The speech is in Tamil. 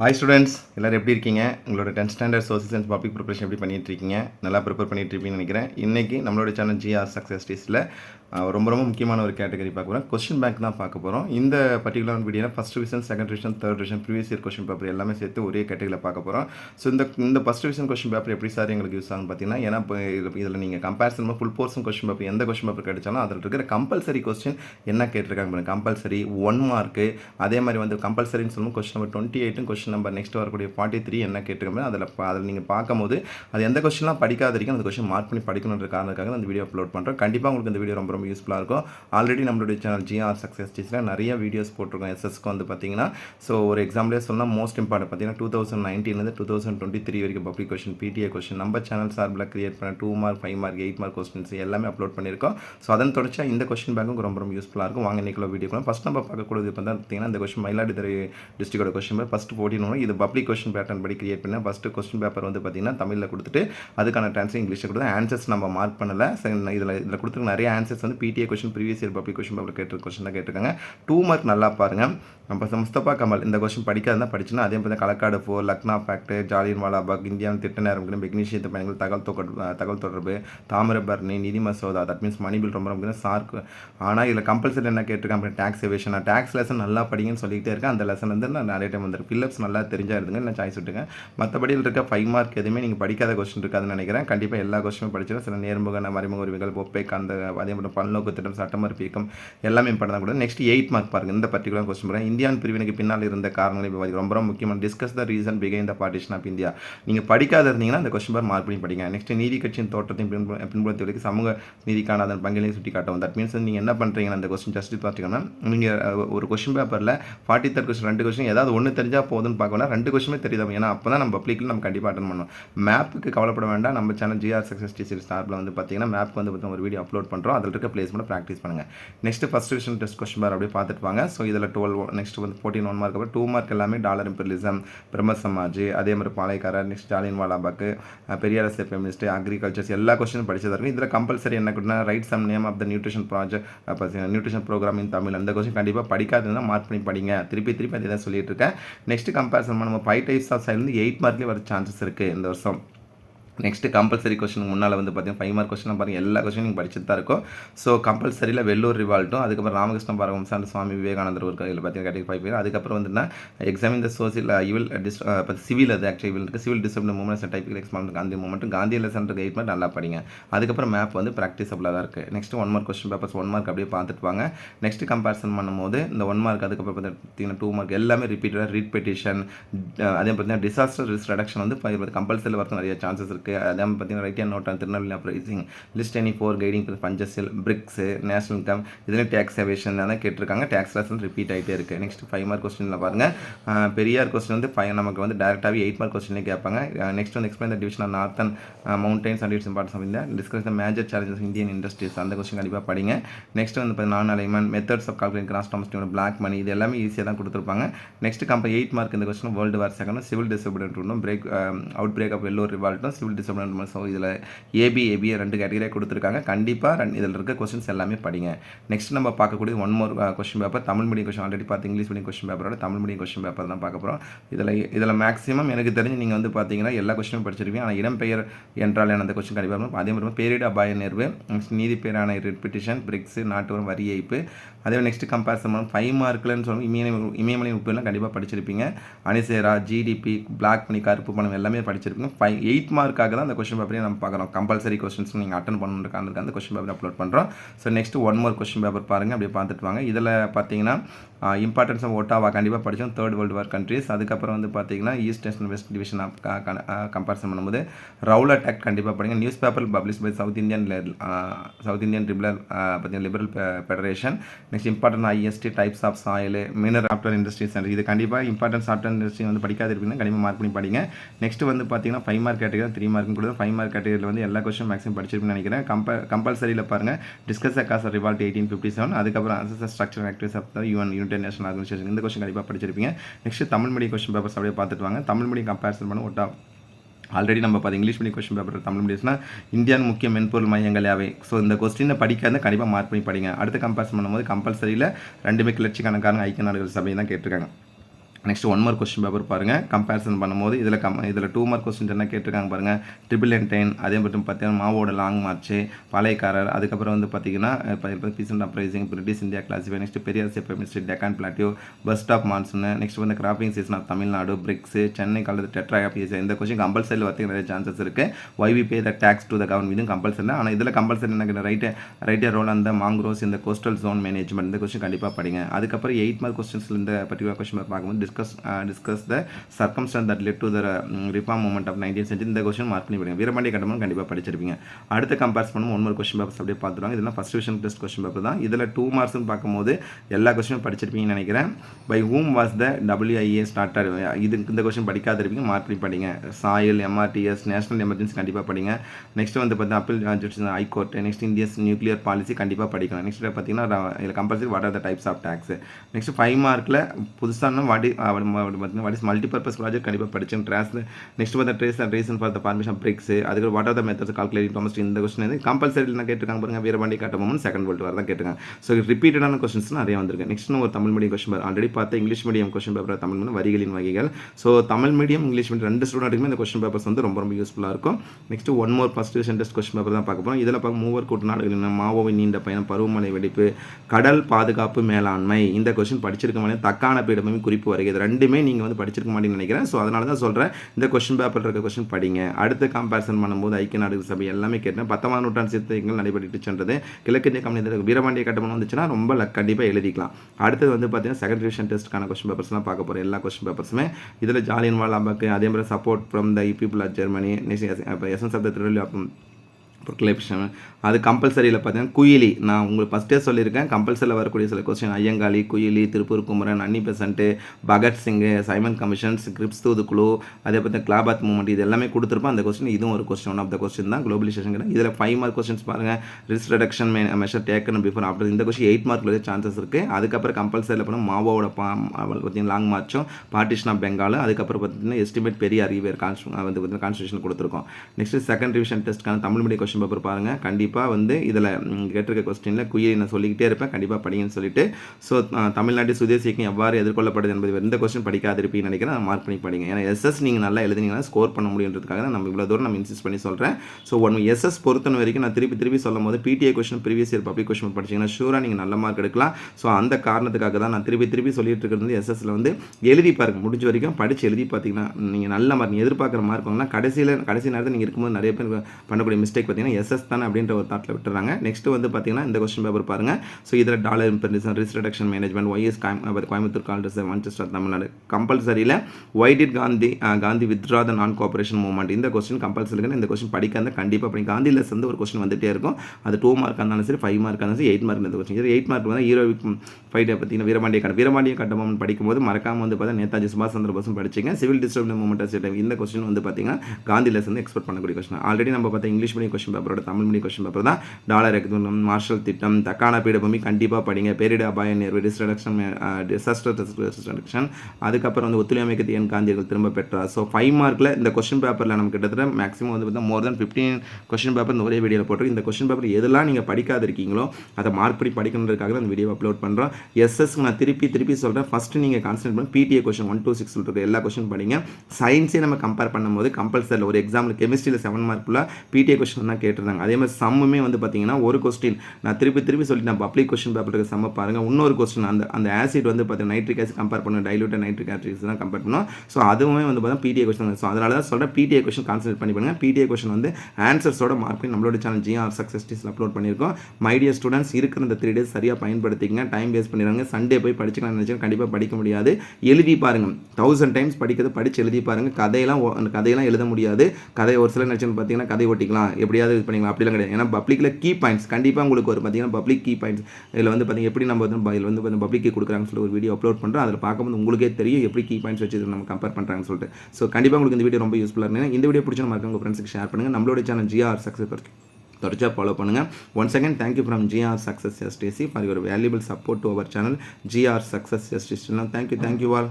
ஹாய் ஸ்டூடெண்ட்ஸ் எல்லோரும் எப்படி இருக்கீங்க? உங்களோட tenth standard social science public preparation எப்படி பண்ணிட்டு இருக்கீங்க நல்லா ப்ரிப்பேர் பண்ணிட்டு இருப்பீங்கன்னு நினைக்கிறேன். இன்றைக்கி நம்மளோட சேனல் ஜிஆர் சக்ஸஸ் டீஸில் ரொம்ப ரொம்ப முக்கியமான ஒரு கேட்டகரி பார்க்க போகிறோம் கொஸ்டின் பேங்க் தான் பார்க்க போகிறோம் இந்த பர்டிகுலர் வீடியோவில் first division second division third division previous year question paper எல்லாமே சேர்த்து ஒரே கேட்டகரியில் பார்க்க போகிறோம் ஸோ இந்த இந்த ஃபஸ்ட் டிவிஷன் கொஸ்டின் பேப்பர் எப்படி சார் எங்களுக்கு யூஸ் ஆகும் பார்த்தீங்கன்னா ஏன்னா இப்போ இதில் இதில் நீங்கள் comparison full portion question paper எந்த கொஸ்டின் பேப்பர் கிடைச்சாலும் அதில் இருக்கிற கம்பல்சரி கொஸ்டின் என்ன கேட்டிருக்காங்க கம்பல்சரி ஒன் மார்க்கு அதே மாதிரி வந்து கம்பல்சரின்னு சொல்லும்போது கொஸ்டின் நம்பர் டுவெண்ட்டி எயிட்டும் கொஸ்டின் நம்பர் நெக்ஸ்ட் வரக்கூடிய ஃபார்ட்டி த்ரீ என்ன கேட்டிருக்காங்க அதில் அதில் நீங்கள் பார்க்கும்போது அது எந்த கொஸ்டின்லாம் படிக்காத அந்த கொஸ்டின் மார்க் பண்ணி படிக்கணுன்ற காரணத்துக்காக அந்த வீடியோ அப்லோட் பண்ணுறோம் கண்டிப்பாக உங்களுக்கு இந்த வீடியோ ரொம்ப ரொம்ப யூஸ்ஃபுல்லாக இருக்கும். ஆல்ரெடி நம்மளுடைய சேனல் ஜிஆர் சக்ஸஸ் டீச்சரில் நிறைய வீடியோஸ் போட்டிருக்கோம் எஸ்எஸ்க்கு வந்து பார்த்தீங்கன்னா ஸோ ஒரு எக்ஸாம்பிளே சொன்னால் மோஸ்ட் இம்பார்ட்டன் பார்த்தீங்கன்னா டூ தௌசண்ட் நைன்டீன்லேருந்து டூ தௌசண்ட் டுவெண்ட்டி த்ரீ வரைக்கும் பப்ளிக் கொஸ்டின் பிடிஏ கொஸ்டின் நம்ம சேனல் சார்பில் கிரியேட் பண்ண two mark five mark eight mark questions எல்லாமே அப்லோட் பண்ணியிருக்கோம். ஸோ அதன் தொடர்ச்சியாக இந்த கொஸ்டின் பேங்க்கும் ரொம்ப ரொம்ப யூஸ்ஃபுல்லாக இருக்கும். வாங்க இன்னைக்குள்ள வீடியோ ஃபஸ்ட் நம்ம பார்க்கக்கூடியது இப்போ பார்த்தீங்கன்னா இந்த கொஸ்டின் மயிலாடுதுறை டிஸ்ட்ரிக்டோட கொஸ்டின் ஃபஸ்ட் போட்டி அப்படின்னு வரும் இது பப்ளிக் கொஸ்டின் பேட்டர்ன் படி கிரியேட் பண்ண ஃபஸ்ட்டு கொஸ்டின் பேப்பர் வந்து பார்த்தீங்கன்னா தமிழில் கொடுத்துட்டு அதுக்கான ட்ரான்ஸ்லேட் இங்கிலீஷில் கொடுத்து ஆன்சர்ஸ் நம்ம மார்க் பண்ணலை. இதில் இதில் கொடுத்துருக்க நிறைய ஆன்சர்ஸ் வந்து PTA question previous year public question paper கேட்டு கொஸ்டின் தான் கேட்டிருக்காங்க. டூ மார்க் நல்லா பாருங்கள் நம்ம முஸ்தபா கமல் இந்த கொஸ்டின் படிக்காதான் படிச்சுன்னா அதே மாதிரி களக்காடு ஃபோர் லக்னா ஃபேக்ட் ஜாலியன் வாலாபாக் இந்தியாவின் திட்ட நேரம் பெக்னிஷியத்து பயணங்கள் தகவல் தொடர்பு தகவல் தொடர்பு தாமிரபரணி நிதி மசோதா தட் மீன்ஸ் மணி பில் ரொம்ப ரொம்ப சார்க்கு ஆனால் இதில் கம்பல்சரி என்ன கேட்டிருக்காங்க டேக்ஸ் எவேஷன் நான் டேக்ஸ் லெசன் நல்லா படிங்கன்னு சொல்லிக்கிட்டே இருக்கேன் அந்த லெசன் வந்து நான் நிறைய டைம் வந்துருக்கு. ஃபில்லப்ஸ் நல்லா தெரிஞ்சா இருந்துங்க இல்லை சாய்ஸ் விட்டுங்க. மற்றபடி இருக்க ஃபைவ் மார்க் எதுவுமே நீங்கள் படிக்காத கொஸ்டின் இருக்காதுன்னு நினைக்கிறேன். கண்டிப்பாக எல்லா கொஸ்டினும் படிச்சிடும் சில நேர்முக மறைமுக உரிமைகள் ஒப்பேக் அந்த அதே மாதிரி பல்நோக்கு திட்டம் சட்டமறுப்பு இயக்கம் எல்லாமே படம் கூட நெக்ஸ்ட் எயிட் மார்க் பாருங்க இந்த பர்டிகுலர் கொஸ்டின் பாருங்க. இந்தியாவின் பிரிவினைக்கு பின்னால் இருந்த காரணங்களை விவாதிக்கும் ரொம்ப ரொம்ப முக்கியமான டிஸ்கஸ் த ரீசன் பிகைன் த பார்ட்டிஷன் ஆஃப் இந்தியா நீங்கள் படிக்காத இருந்தீங்கன்னா அந்த கொஸ்டின் பார் மார்க் பண்ணி படிங்க. நெக்ஸ்ட் நீதி கட்சியின் தோற்றத்தின் பின்பு- பின்புலத்திற்கு சமூக நீதிக்கான அதன் பங்கினை சுட்டி காட்டவும் தட் மீன்ஸ் நீங்கள் என்ன பண்ணுறீங்கன்னா அந்த கொஸ்டின் ஜஸ்டிஸ் பார்த்தீங்கன்னா நீங்கள் ஒரு கொஸ்டின் பேப்பரில் ஃபார்ட்டி தேர்ட் கொஸ்டின் ரெண்டு கொஸ்டின் ஏதாவது ஒன்று தெரிஞ்சால் போதுன்னு பார்க்கணும் ரெண்டு கொஸ்டினுமே தெரியுது ஏன்னா அப்போ தான் நம்ம பப்ளிக்கில் நம்ம கண்டிப்பாக அட்டன் பண்ணணும். மேப்புக்கு கவலைப்பட வேண்டாம். நம்ம சேனல் ஜிஆர் சக்ஸஸ் டிசி ஸ்டார்பில் வந்து பார்த்தீங்கன்னா மேப் வந்து பார்த்தீங்கன்னா ஒரு வீடியோ அப்லோட் பண்ணுறோம் அதில் இருக்க பிளேஸ்மெண்ட் ப்ராக்டிஸ் பண்ணுங்கள் next first question test question பார் அப்படியே பார்த்துட்டு வாங்க. ஸோ இதில் டுவெல் நெக்ஸ்ட் வந்து ஃபோர்டீன் ஒன் மார்க் அப்புறம் டூ மார்க் எல்லாமே டாலர் இம்பெரியலிசம் பிரம்ம சமாஜ் அதே மாதிரி பாளையக்காரர் next Jallian Wala Bagh Periyar as a feminist agricultures எல்லா கொஸ்டினும் படிச்சதாக இருக்கும். இதில் கம்பல்சரி என்ன கொடுத்தா write some name of the nutrition project nutrition programme in Tamil அந்த கொஸ்டின் கண்டிப்பாக படிக்காதுன்னா மார்க் பண்ணி படிங்க. திருப்பி திருப்பி அதை தான் சொல்லிட்டு இருக்கேன். நெக்ஸ்ட் கம்பேரிசன் நம்ம ஃபைவ் டைப்ஸ் ஆஃப் சைடு வந்து எயிட் மார்க்லேயே வர சான்சஸ் இருக்குது இந்த வருஷம். நெக்ஸ்ட் கம்பல்சரி கொஸ்டின் முன்னால் வந்து பார்த்தீங்கன்னா ஃபைவ் மார்க் கொஸ்டின் பாருங்கள் எல்லா கொஸ்டினும் நீங்கள் படிச்சுட்டு தான் இருக்கும். ஸோ கம்பல்சரியில் வெள்ளூர் ரிவால்ட்டும் அதுக்கப்புறம் ராமகிருஷ்ண பரமசாமி சுவாமி விவேகானந்தர் ஒரு இதில் பார்த்தீங்கன்னா கேட்டகரி ஃபைவ் பேர். அதுக்கப்புறம் வந்து எக்ஸாம் இந்த சோசியல் இவில் டிஸ் சிவில் அது ஆக்சுவலி இவில் இருக்குது civil discipline movements type எக்ஸ்பான் Gandhi movement Gandhi lesson eight மாதிரி நல்லா படிங்க. அதுக்கப்புறம் மேப் வந்து ப்ராக்டிஸபிளாக தான் இருக்குது next one mark question papers one mark அப்படியே பார்த்துட்டு வாங்க. நெக்ஸ்ட் கம்பேரிசன் பண்ணும்போது இந்த ஒன் மார்க் அதுக்கப்புறம் பார்த்தீங்கன்னா டூ மார்க் எல்லாமே ரிப்பீட்டடாக பெட்டிஷன் uh, அதே பார்த்தீங்கன்னா டிசாஸ்டர் ரிஸ்க் ரெடக்ஷன் வந்து கம்பல்சரி வரது நிறைய சான்சஸ் இருக்குது அதே மாதிரி பார்த்தீங்கன்னா right hand Tirunelveli uprising list any four guiding Panchsheel BRICS national income இதுலேயும் டேக்ஸ் அவேஷன் தான் கேட்டிருக்காங்க. டேக்ஸ் லெசன் ரிப்பீட் ஆகிட்டே இருக்குது நெக்ஸ்ட் ஃபைவ் மார்க் கொஸ்டினில் பாருங்கள் பெரியார் கொஸ்டின் வந்து ஃபைவ் நமக்கு வந்து டேரெக்டாகவே எயிட் மார்க் கொஸ்டினே கேட்பாங்க. நெக்ஸ்ட் வந்து explain the division northern mountains and its importance of discuss the major challenges Indian industries அந்த கொஸ்டின் கண்டிப்பாக படிங்க. நெக்ஸ்ட் வந்து இப்போ நான் alignment methods of calculate gross டாமஸ்டியோட black money இது எல்லாமே ஈஸியாக தான் கொடுத்துருப்பாங்க. நெக்ஸ்ட் கம்பெனி எயிட் மார்க் இந்த question world war second civil disability ஒன்றும் break out break of Vellore ரிவால்ட்டும் civil disability so இதில் ஏபி ஏபி ரெண்டு கேட்டகரியாக கொடுத்துருக்காங்க. கண்டிப்பாக இதில் இருக்க கொஸ்டின்ஸ் எல்லாமே படிங்க. நெக்ஸ்ட் நம்ம பார்க்கக்கூடிய one more question paper Tamil medium question already பார்த்து இங்கிலீஷ் மீடியம் கொஸ்டின் பேப்பரோட தமிழ் மீடியம் கொஸ்டின் பேப்பர் தான் பார்க்க போகிறோம் இதில் இதில் மேக்ஸிமம் எனக்கு தெரிஞ்சு நீங்கள் வந்து பார்த்தீங்கன்னா எல்லா கொஸ்டினும் படிச்சிருப்பீங்க. ஆனால் இடம்பெயர் என்றால் என்ன அந்த கொஸ்டின் கண்டிப்பாக இருக்கும் அதே மாதிரி பேரிட அபாய நேர்வு நெக்ஸ்ட் நீதி பேரான ரிப்பிட்டிஷன் பிரிக்ஸ் நாட்டு வரி ஏய்ப்பு. அதே நெக்ஸ்ட் கம்பேரிசன் ஃபைவ் மார்க்லன்னு சொல்லுவாங்க இமய இமயமலை உப்புலாம் கண்டிப்பாக படிச்சிருப்பீங்க. அனிசேரா ஜிடிபி பிளாக் மணி கருப்பு பணம் எல்லாமே படிச்சிருப்பீங்க. ஃபைவ் எயிட் அதுக்காக தான் அந்த கொஸ்டின் பேப்பரையும் நம்ம பார்க்குறோம். கம்பல்சரி கொஸ்டின்ஸ் நீங்கள் அட்டன் பண்ணுறதுக்கு அந்த கொஸ்டின் பேப்பர் அப்லோட் பண்ணுறோம் so next one more question paper பாருங்கள் அப்படியே பார்த்துட்டு வாங்க. இதில் பார்த்தீங்கன்னா இம்பார்ட்டன்ஸ் ஆஃப் ஒட்டாவா கண்டிப்பாக படித்தோம் தேர்ட் வேர்ல்டு வார் கண்ட்ரீஸ் அதுக்கப்புறம் வந்து பார்த்தீங்கன்னா east and west division of comparison பண்ணும்போது ரவுல் அட்டாக் கண்டிப்பாக படிங்க. News paper publish by south Indian south Indian liberal பார்த்தீங்கன்னா liberal federation next important IST types of soil minor after industries centre இது கண்டிப்பாக இம்பார்ட்டன்ட் சாஃப்ட்வேர் இண்டஸ்ட்ரி வந்து படிக்காத இருப்பீங்கன்னா கண்டிப்பாக மார்க் பண்ணி படிங்க. நெக்ஸ்ட் வந்து பார்த்தீங்கன்னா ஃபைவ் மார்க் கேட்டகரி த்ரீ மார்க்கும் கூட ஃபைவ் மார்க் கேட்டகரியில் வந்து எல்லா கொஸ்டின் மேக்ஸிமம் படிச்சிருப்பீங்கன்னு நினைக்கிறேன். கம்ப கம்பல்சரியில் பாருங்கள் discuss causes revolt eighteen fifty seven அதுக்கப்புறம் assess structure activities of the UN united national organisation இந்த கொஸ்டின் கண்டிப்பாக படிச்சிருப்பீங்க. Next Tamil medium question papers அப்படியே பார்த்துட்டு வாங்க. தமிழ் மீடியம் கம்பேரிசன் பண்ண ஒட்டா ஆல்ரெடி நம்ம பார்த்து English medium question paper Tamil மீடியம்ஸ்னா இந்தியாவின் முக்கிய மென்பொருள் மையங்கள் யாவை? ஸோ இந்த கொஸ்டினை படிக்காத கண்டிப்பாக மார்க் பண்ணி படிங்க. அடுத்து கம்பேரிசன் பண்ணும்போது கம்பல்சரியில் ரெண்டுமே கிளர்ச்சி கணக்கான ஐக்கிய நாடுகள் சபையை தான் கேட்டிருக்காங்க. Next one mark question paper பாருங்கள் கம்பேரிசன் பண்ணும்போது இதில் கம் இதில் டூ மார்க் கொஸ்டின் என்ன கேட்டிருக்காங்க பாருங்கள் ட்ரிபிள் என்டைன் அதே மட்டும் பார்த்தீங்கன்னா மாவோட லாங் மார்ச்சு பழையக்காரர் அதுக்கப்புறம் வந்து பார்த்தீங்கன்னா இப்போ இப்போ peasant uprising British India classify next Periyar safe Deccan plateau bus stop monsoon next வந்து cropping season of Tamil Nadu BRICS Chennai காலத்து டெட்ரா ஆஃபீஸ் இந்த கொஸ்டின் கம்பல்சரி பார்த்தீங்கன்னா நிறைய சான்சஸ் இருக்குது why we pay the tax to the government இதுவும் கம்பல்சரி ஆனால் இதில் கம்பல்சரி என்ன ரைட் ரைட்டர் ரோல் அந்த மாங்க்ரோஸ் இந்த கோஸ்டல் ஜோன் மேனேஜ்மெண்ட் இந்த கொஸ்டின் கண்டிப்பாக படிங்க. அதுக்கப்புறம் எயிட் மார்க் கொஸ்டின்ஸில் இந்த பர்டிகுலர் கொஸ்டின் பார்க்கும்போது discuss discuss the circumstance that led to the reform movement of nineteen century இந்த கொஸ்டின் மார்க் பண்ணி படிங்க வீரபாண்டிய கட்டமும் கண்டிப்பாக படிச்சிருப்பீங்க. அடுத்து கம்பேர்ஸ் பண்ணும் ஒன் மார்க் கொஸ்டின் பேப்பர்ஸ் அப்படியே பார்த்துருவாங்க. இதெல்லாம் first division test question paper தான். இதில் டூ மார்க்ஸ்னு பார்க்கும்போது எல்லா கொஸ்டினும் படிச்சிருப்பீங்கன்னு நினைக்கிறேன். By whom was the WIA starter இது இந்த கொஸ்டின் படிக்காத இருப்பீங்க. மார்க் பண்ணி படிங்க. சாயில் எம்ஆர்டிஎஸ் நேஷனல் எமர்ஜென்சி கண்டிப்பாக படிங்க. நெக்ஸ்ட் வந்து பார்த்தீங்கன்னா appeal high court next India's nuclear policy கண்டிப்பாக படிக்கலாம் நெக்ஸ்ட் பார்த்தீங்கன்னா இதில் compulsory what are the types of tax next five மார்க்கில் புதுசான வாட்டி பார்த்தீங்கன்னா வாட் இஸ் மல்டிபர்பஸ் ப்ராஜெக்ட் கண்டிப்பாக படிச்சேன் ட்ராஸ் நெக்ஸ்ட் பார்த்தா trace and reason for the formation BRICS அதுக்கு what are the methods calculating domestic இந்த கொஸ்டின் வந்து கம்பல்சரி நான் கேட்டிருக்காங்க பாருங்க வீரபாண்டி கட்டபொம்மன் செகண்ட் வேர்ல்டு வர தான் கேட்டிருக்காங்க. ஸோ ரிப்பீட்டடான கொஸ்டின்ஸ் நிறைய வந்திருக்கு. நெக்ஸ்ட் ஒரு தமிழ் மீடியம் கொஸ்டின் பார் ஆல்ரெடி பார்த்தா English medium question paper Tamil medium வரிகளின் வகைகள். So Tamil medium English medium ரெண்டு ஸ்டூடெண்ட்டுக்குமே இந்த கொஸ்டின் பேப்பர்ஸ் வந்து ரொம்ப ரொம்ப யூஸ்ஃபுல்லாக இருக்கும். Next one more first division test question paper தான் பார்க்க போகிறோம் இதில் பார்க்க மூவர் கூட்டு நாடுகளின் மாவோவின் நீண்ட பயணம் பருவமழை வெடிப்பு கடல் பாதுகாப்பு மேலாண்மை. இந்த கொஸ்டின் படிச்சிருக்க மாதிரி தக்கான பீடமும் குறிப்பு வருகிறது ரெண்டுமே நீங்கள் வந்து படிச்சிருக்க மாட்டேன்னு நினைக்கிறேன். ஸோ அதனால தான் சொல்கிறேன் இந்த கொஸ்டின் பேப்பர் இருக்க கொஸ்டின் படிங்க. அடுத்து கம்பேரிசன் பண்ணும்போது ஐக்கிய நாடுகள் சபை எல்லாமே கேட்டேன். பத்தொன்பதாம் நூற்றாண்டு சித்தங்கள் நடைபெற்று சென்றது. கிழக்கிந்திய கம்பெனி வீரபாண்டிய கட்டணம் வந்துச்சுன்னா ரொம்ப கண்டிப்பாக எழுதிக்கலாம். அடுத்தது வந்து பார்த்தீங்கன்னா செகண்ட் டிவிஷன் டெஸ்ட்டுக்கான கொஸ்டின் பேப்பர்ஸ்லாம் பார்க்க போகிறேன் எல்லா கொஸ்டின் பேப்பர்ஸுமே இதில் ஜாலியன் வாலாபாக்கு அதே மாதிரி support from the people of Germany இப்போ எசன்ஸ் ஆஃப் த திருவள்ளி ப்ரொக்லேஷன் அது கம்பல்சரியில் பார்த்தீங்கன்னா குயிலி. நான் உங்களுக்கு ஃபஸ்ட்டே சொல்லியிருக்கேன் கம்பல்சரியில் வரக்கூடிய சில question Ayyankali Kuyili Tiruppur Kumaran Annie Besant Bhagat Singh Simon commissions Cripps தூதுக்குழு அதே பார்த்து கிளாபாத் மூமெண்ட் இது எல்லாமே கொடுத்துருப்போம். அந்த கொஸ்டின் இதுவும் ஒரு question one of the question தான். குளோபலைசேஷன் இதில் ஃபைவ் மார்க் கொஸ்டின்ஸ் பாருங்கள் risk reduction may measure taken before after இந்த கொஸ்டின் எயிட் மார்க்கில் சான்சஸ் இருக்குது அதுக்கப்புறம் கம்பல்சரியில் போனால் மாவோட பா பார்த்தீங்கன்னா லாங் மார்ச்சும் பார்ட்டிஷன் ஆஃப் பெங்காலும் அதுக்கப்புறம் பார்த்தீங்கன்னா எஸ்டிமேட் பெரிய அறிவியர் கான்ஸ்ட் வந்து பார்த்தீங்கன்னா கான்ஸ்டியூஷன் கொடுத்துருக்கோம். நெக்ஸ்ட் செகண்ட் டிவிஷன் டெஸ்ட்க்கான தமிழ் மீடியம் கொஸ்டின் பேப்பர் பாருங்கள் கண்டிப்பாக வந்து இதில் கேட்டிருக்க கொஸ்டினில் குயிலி நான் சொல்லிக்கிட்டே இருப்பேன். கண்டிப்பாக படிங்கன்னு சொல்லிட்டு. ஸோ தமிழ்நாட்டு சுதேசி இயக்கம் எவ்வாறு எதிர்கொள்ளப்படுது என்பது எந்த கொஸ்டின் படிக்காதிருப்பீங்கன்னு நினைக்கிறேன். மார்க் பண்ணி படிங்க. ஏன்னா எஸ்எஸ் நீங்கள் நல்லா எழுதினீங்கன்னா ஸ்கோர் பண்ண முடியுன்றதுக்காக தான் நம்ம இவ்வளோ தூரம் நம்ம இன்சிஸ்ட் பண்ணி சொல்கிறேன் ஸோ ஒன் எஸ்எஸ் பொறுத்தன வரைக்கும் நான் திருப்பி திருப்பி சொல்லும் போது PTA question previous year public question படிச்சிங்கன்னா ஷூராக நீங்கள் நல்ல மார்க் எடுக்கலாம். ஸோ அந்த காரணத்துக்காக தான் நான் திருப்பி திருப்பி சொல்லிட்டு இருக்கிறது வந்து எஸ்எஸ்ல வந்து எழுதி பாருங்க. முடிஞ்ச வரைக்கும் படித்து எழுதி பார்த்தீங்கன்னா நீங்கள் நல்ல மார்க் எதிர்பார்க்குற மார்க் வாங்கினா கடைசியில் கடைசி நேரத்தில் நீங்கள் இருக்கும்போது நிறைய பேர் பண்ணக்கூடிய மிஸ்டேக் பார்த்தீங்கன்னா எஸ்எஸ் தானே அப்படின்ற ஒரு தாட்டில் விட்டுறாங்க. நெக்ஸ்ட் வந்து பார்த்தீங்கன்னா இந்த கொஸ்டின் பேப்பர் பாருங்கள் ஸோ இதில் dollar imperialism risk reduction management why is Coimbatore called Manchester Tamil Nadu கம்பல்சரியில் why did Gandhi Gandhi withdraw the non cooperation movement இந்த கொஸ்டின் கம்பல்சரி இந்த கொஸ்டின் படிக்காத கண்டிப்பாக அப்படி காந்தி லெஸ் வந்து ஒரு கொஸ்டின் வந்துட்டே இருக்கும். அது டூ மார்க் இருந்தாலும் சரி ஃபைவ் மார்க் இருந்தாலும் சரி எயிட் மார்க் இந்த கொஸ்டின் எயிட் மார்க் வந்து ஹீரோ ஃபைட் பார்த்தீங்கன்னா வீரபாண்டிய கட்ட வீரபாண்டிய கட்டபொம்மன் படிக்கும்போது மறக்காமல் வந்து பார்த்தா நேதாஜி சுபாஷ் சந்திர போஸும் படிச்சிங்க. சிவில் டிஸ்டர்ப் மூமெண்ட் இந்த கொஸ்டின் வந்து பார்த்தீங்கன்னா காந்தி லெஸ் வந்து எக்ஸ்பெக்ட் பண்ணக்கூடிய கொஸ்டின் ஆல்ரெடி நம்ம பார்த்தா இங்கிலீஷ் மீடியம் கொஸ்டின் பேப்பரோட தமிழ் மீடியம் கொஸ்டின் பேப்பர் தான். டாலர் எக்கதும் மார்ஷல் திட்டம் தக்கான பீடபூமி கண்டிப்பாக படிங்க. பேரிட அபாய நேர்வு டிஸ்ட்ரடக்ஷன் டிசாஸ்டர் அதுக்கப்புறம் வந்து ஒத்துழைமைக்கு என் காந்தியர்கள் திரும்ப பெற்றார். ஸோ ஃபைவ் மார்க்கில் இந்த கொஸ்டின் பேப்பரில் நம்ம கிட்டத்தட்ட மேக்ஸிமம் வந்து பார்த்தா more than fifteen question paper இந்த ஒரே வீடியோவில் போட்டு இந்த கொஸ்டின் பேப்பர் எதெல்லாம் நீங்கள் படிக்காத இருக்கீங்களோ அதை மார்க் பண்ணி படிக்கணுன்றதுக்காக தான் இந்த வீடியோ அப்லோட் பண்ணுறோம் எஸ்எஸ் நான் திருப்பி திருப்பி சொல்கிறேன் ஃபஸ்ட்டு நீங்கள் கான்சன்ட்ரேட் பண்ணி PTA question one two six இருக்க எல்லா கொஸ்டின் படிங்க. சயின்ஸே நம்ம கம்பேர் பண்ணும்போது கம்பல்சரியில் ஒரு எக்ஸாம்பிள் கெமிஸ்ட்ரியில் செவன் மார்க்குள்ள பிடிஏ கொஸ்டின் தான் கேட்டிருந்தாங்க. அதே மாதிரி சம்முமே வந்து பார்த்தீங்கன்னா ஒரு கொஸ்டின் நான் திருப்பி திருப்பி சொல்லிட்டு நான் பப்ளிக் கொஸ்டின் பேப்பர் இருக்க சம்ம பாருங்கள் இன்னொரு கொஸ்டின் அந்த அந்த ஆசிட் வந்து பார்த்தீங்கன்னா நைட்ரிக் ஆசிட் கம்பேர் பண்ணணும் டைலூட்டட் நைட்ரிக் ஆசிட் தான் கம்பேர் பண்ணணும் ஸோ அதுவுமே வந்து பார்த்தா பிடிஏ கொஸ்டின் ஸோ அதனால தான் சொல்கிறேன் பிடிஏ கொஸ்டின் கான்சன்ட்ரேட் பண்ணி பண்ணுங்கள் பிடிஏ கொஸ்டின் வந்து ஆன்சர்ஸோட மார்க் பண்ணி நம்மளோட சேனல் ஜிஆர் சக்ஸஸ் டீஸில் அப்லோட் பண்ணியிருக்கோம். மைடியா ஸ்டூடெண்ட்ஸ் இருக்கிற இந்த த்ரீ டேஸ் சரியாக பயன்படுத்திக்கங்க. டைம் வேஸ்ட் பண்ணிடுறாங்க சண்டே போய் படிச்சுக்கலாம் நினச்சா கண்டிப்பாக படிக்க முடியாது. எழுதி பாருங்கள் தௌசண்ட் டைம்ஸ் படிக்கிறது படித்து எழுதி பாருங்கள் கதையெல்லாம் ஓ- அந்த கதையெல்லாம் எழுத முடியாது. கதை ஒரு சில நினச்சுன்னு பார்த்தீங்கன்னா கதை ஓட்டிக்கலாம். எப்படியாவது இது பண்ணிக்கலாம். அப்படிலாம் கிடையாது. ஏன்னா பப்ளிக்கில் கீ பாயிண்ட்ஸ் கண்டிப்பாக உங்களுக்கு ஒரு பார்த்தீங்கன்னா பப்ளிக் கீ பாயிண்ட்ஸ் இதில் வந்து பார்த்தீங்கன்னா எப்படி நம்ம வந்து இதில் வந்து பார்த்தீங்கன்னா பப்ளிக் கீ கொடுக்குறாங்கன்னு சொல்லி ஒரு வீடியோ அப்லோட் பண்ணுறோம் அதில் பார்க்கும்போது உங்களுக்கே தெரியும் எப்படி கீ பாயிண்ட்ஸ் வச்சு நம்ம கம்பேர் பண்ணுறாங்கன்னு சொல்லிட்டு. ஸோ கண்டிப்பாக உங்களுக்கு இந்த வீடியோ ரொம்ப யூஸ்ஃபுல்லாக இருந்தது இந்த வீடியோ பிடிச்ச மாதிரி உங்கள் ஃப்ரெண்ட்ஸுக்கு ஷேர் பண்ணுங்கள் நம்மளோட சேனல் ஜிஆர் சக்ஸஸ் தொடர்ச்சியாக ஃபாலோ பண்ணுங்கள் one second thank you from GR success STC for your valuable support to our channel GR success எஸ்டிசிலாம் thank you thank you all